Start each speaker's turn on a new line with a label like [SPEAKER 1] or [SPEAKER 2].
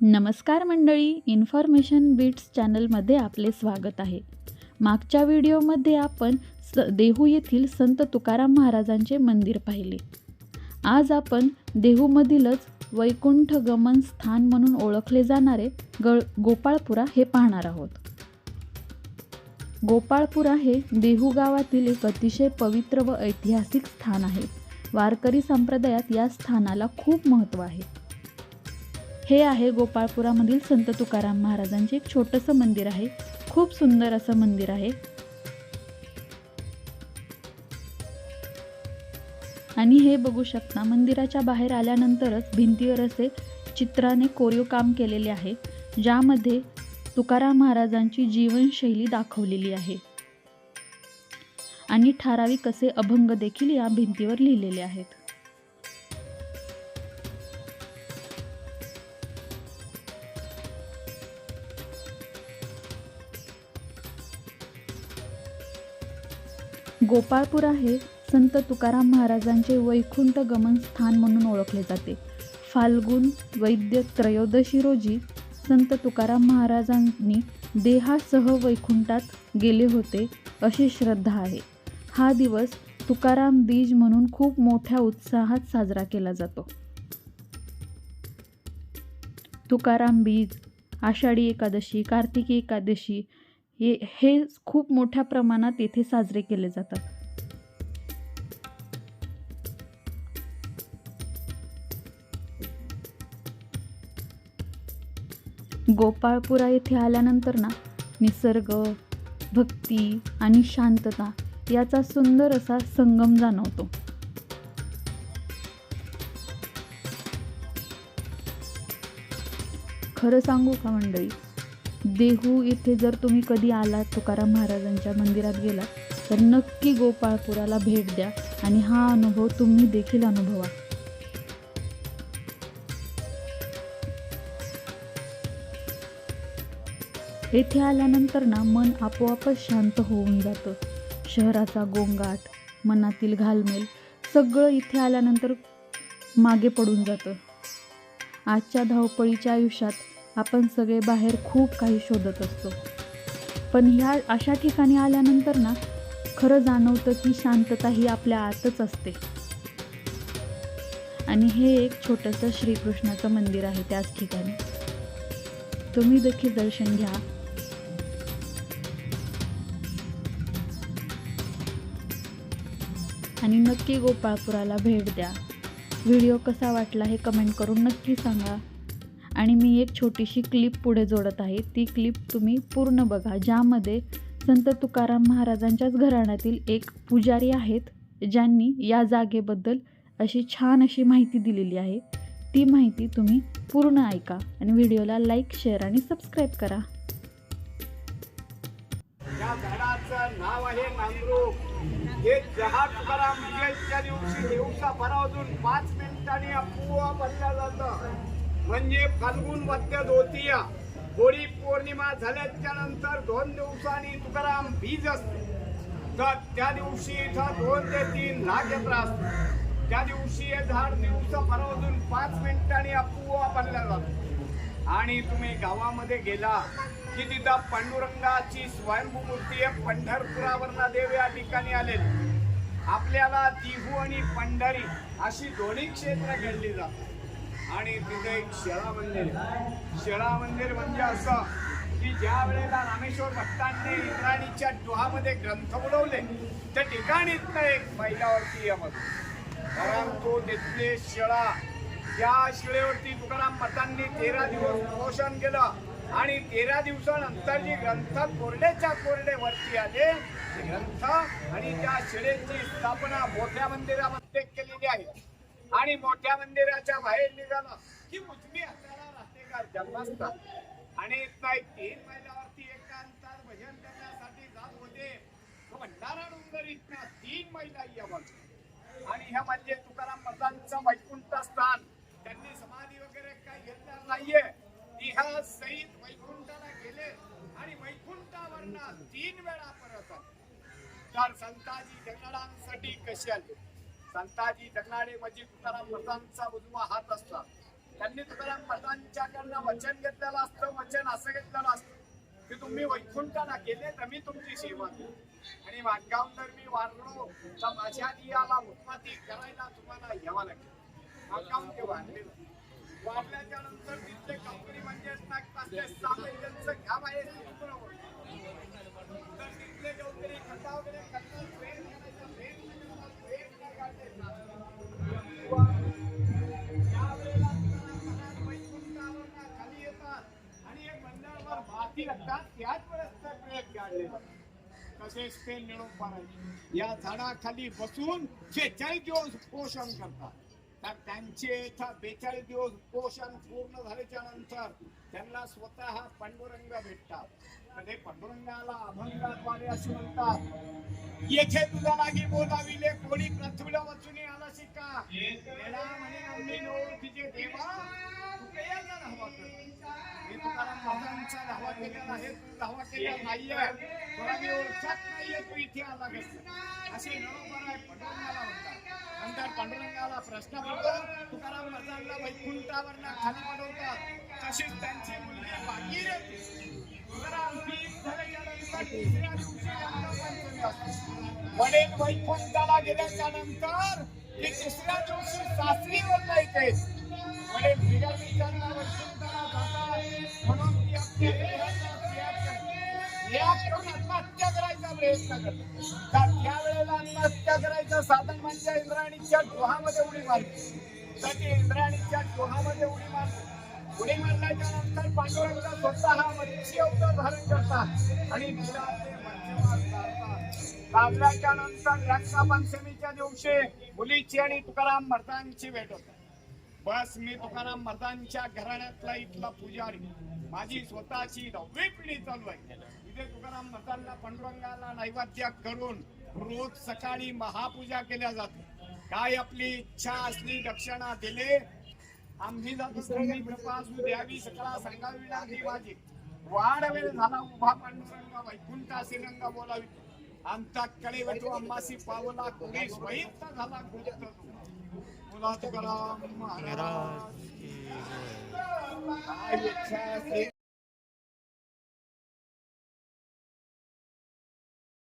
[SPEAKER 1] नमस्कार मंडळी information beats चॅनलमध्ये आपले स्वागत आहे. मागच्या व्हिडिओमध्ये आपण स देहू येथील संत तुकाराम महाराजांचे मंदिर पाहिले. आज आपण देहूमधीलच वैकुंठ गमन स्थान म्हणून ओळखले जाणारे गळ गोपाळपुरा हे पाहणार आहोत. गोपाळपुरा हे देहू गावातील एक अतिशय पवित्र व ऐतिहासिक स्थान आहे. वारकरी संप्रदायात या स्थानाला खूप महत्त्व आहे. हे आहे गोपाळपुरामधील संत तुकाराम महाराजांचे एक छोटंसं मंदिर आहे. खूप सुंदर असं मंदिर आहे. आणि हे बघू शकता मंदिराच्या बाहेर आल्यानंतरच भिंतीवर असे चित्राने कोरीव काम केलेले आहे ज्यामध्ये तुकाराम महाराजांची जीवनशैली दाखवलेली आहे. आणि ठराविक असे अभंग देखील या भिंतीवर लिहिलेले आहेत. गोपाळपुरा हे संत तुकाराम महाराजांचे वैकुंठ गमन स्थान म्हणून ओळखले जाते. फाल्गुन वैद्य त्रयोदशी रोजी संत तुकाराम महाराजांनी देहासह वैकुंठात गेले होते अशी श्रद्धा आहे. हा दिवस तुकाराम बीज म्हणून खूप मोठ्या उत्साहात साजरा केला जातो. तुकाराम बीज आषाढी एकादशी कार्तिकी एकादशी हे हे खूप मोठ्या प्रमाणात येथे साजरे केले जातात. गोपाळपुरा येथे आल्यानंतर ना निसर्ग भक्ती आणि शांतता याचा सुंदर असा संगम जाणवतो. खरं सांगू का मंडळी? देहू इथे जर तुम्ही कधी आलात तुकाराम महाराजांच्या मंदिरात गेलात तर नक्की गोपाळपुराला भेट द्या आणि हा अनुभव तुम्ही देखील अनुभवा. येथे आल्यानंतर ना मन आपोआपच शांत होऊन जातं. शहराचा गोंगाट मनातील घालमेल सगळं इथे आल्यानंतर मागे पडून जातं. आजच्या धावपळीच्या आयुष्यात आपण सगळे बाहेर खूप काही शोधत असतो. पण ह्या अशा ठिकाणी आल्यानंतर ना खरं जाणवतं की शांतता ही आपल्या आतच असते. आणि हे एक छोटंसं श्रीकृष्णाचं मंदिर आहे त्याच ठिकाणी. तुम्ही देखील दर्शन घ्या. आणि नक्की गोपाळपुराला भेट द्या. व्हिडिओ कसा वाटला हे कमेंट करून नक्की सांगा. आणि मी एक छोटीशी क्लिप पुढे जोडत आहे. ती क्लिप तुम्ही पूर्ण बघा ज्यामध्ये संत तुकाराम महाराजांच्याच घराण्यातील एक पुजारी आहेत ज्यांनी या जागेबद्दल अशी छान अशी माहिती दिलेली आहे. ती माहिती तुम्ही पूर्ण ऐका आणि व्हिडिओला लाईक शेअर आणि सबस्क्राईब करा.
[SPEAKER 2] या झाडाचं नाव आहे नांद्रूप हे जहा तुकाराम विजयच्या दिवशी दिवसा भरावतून पाच मिनिटांनी अपूर्व बनलं जातं. म्हणजे फाल्गुन वद्य द्वितीया होळी पौर्णिमा झाल्याच्यानंतर दोन दिवसांनी तुकाराम बीज असते. तर त्या दिवशी इथं दोन ते तीन लाख यात्रा असते. त्या दिवशी हे झाड दिवस भरावतून पाच मिनिटांनी अपुवा बनला जातो. आणि तुम्ही गावामध्ये गेला की तिथं पांडुरंगाची स्वयंभू मूर्ती आहे पंढरपुरावरना देव या ठिकाणी आलेली. आपल्याला तिहू आणि पंढरी अशी दोन्ही क्षेत्र घडली जातात. आणि तिथे एक शेळा मंदिर. शेळा मंदिर म्हणजे असं की ज्या वेळेला रामेश्वर भक्तांनी इंद्राणीच्या डोहामध्ये ग्रंथ बुडवले त्या ठिकाणीच एक बैलावरती यमत परंतु तिथले शेळा. त्या शिळेवरती तुकाराम मतांनी तेरा दिवस प्रमोशन केलं आणि तेरा दिवसानंतर जी ग्रंथ कोरडेच्या कोरडे वरती आले ग्रंथ आणि त्या शिळेची स्थापना मोठ्या मंदिरामध्ये केलेली आहे. आणि मोठ्या मंदिराच्या बाहेर निघालं. की उजवी हाताला राहते का जन्मस्थान आणि इथनं नाही तीन मैलावरती एकांतात भजन करण्यासाठी जात होते. भंडारा डोंगर इथं तीन मैला मग आणि ह्या म्हणजे तुकाराम मतांचं वैकुंठ स्थान. त्यांनी समाधी वगैरे काही घेतणार नाहीये. तिहा सहित वैकुंठाला गेले. आणि वैकुंठावरनं तीन वेळा परत आले. तर संताजी जगनाडांसाठी कशी आली? संताजी जगनाडे म्हणजे तुकाराम मतांचा उजवा हात असतात त्यांनी तुकाराम महाराजांच्याकडनं वचन घेतलेलं असतं वचन असं घेतलेलं असतं. की तुम्ही वैकुंठाला गेले तर मी तुमची सेवा केली आणि वाटगाव जर मी वारलो तर माझ्या दियाला उत्पत्ती करायला तुम्हाला यावं लागेल. वाटगाव ते वाढलेलं वाढल्याच्या नंतर तिथले कंपनी म्हणजे टाकतात ते साधे त्यांचं त्याच वेळेस ते प्रयोग काढले तसेच ते निरोप या झाडाखाली बसून शेहेचाळीस दिवस पोषण करतात तर त्यांचे इथं बेचाळीस दिवस पोषण पूर्ण झाल्याच्यानंतर त्यांना स्वतः पांडुरंग भेटतात. तर ते पांडुरंगाला अभंगाद्वारे असे म्हणतात येथे तुझा लागी बोलाविले कोणी पृथ्वीला वाचून आला शिका. तेला म्हणे तिचे देवा धावा मी तुकाराम महाराजांचा धावा केलेला आहे तू धावा केलेला नाहीये. तुला मी ओळखत नाहीये तू इथे आला कसं? असे बरोबर पांडुरंगाला म्हणतात. नंतर पांडुरंगाला प्रश्न पडतो तुकाराम महाराजांना वैकुंठावर खाली पडवतात तशीच त्यांची मुलगी भागीरथी तुकाराम पीक तिसऱ्या दिवशी रंगपंचमी असते वडील वैकुंठाला गेल्याच्यानंतर ते तिसऱ्या दिवशी सासरीवर येते. वडील वैकुंठाला जातात म्हणून ती करून आत्महत्या करायचा प्रयत्न करतात तर त्यावेळेला आत्महत्या करायचं साधन म्हणजे इंद्राणीच्या डोहामध्ये उडी मारली. तर ती इंद्राणीच्या डोहामध्ये उडी मारली. उडी मारल्याच्या नंतर पांडुरंग स्वतः मच्छी अवतार धारण करतात. आणि लाभल्याच्या नंतर रक्षापंचमीच्या दिवशी मुलीची आणि तुकाराम मर्दांची भेट होते. बस मी तुकाराम मर्दांच्या घराण्यातला इथला पुजारी. माझी स्वतःची नववी पिढी चालू आहे. इथे तुकाराम मर्दांना पांडुरंगाला नैवेद्य करून रोज सकाळी महापूजा केल्या जाते काय आपली इच्छा असली दक्षिणा दिले आम्ही जातो तुम्ही कृपा असू द्यावी सकळा सांगावी लागली माझी वाढ वेळ झाला उभा पांडुरंग वैकुंठ श्रीरंग बोलावी. आमचा कडे वटू अंबासी पावला कोणी स्वहित झाला गुप्त मुला तुकाराम महाराज.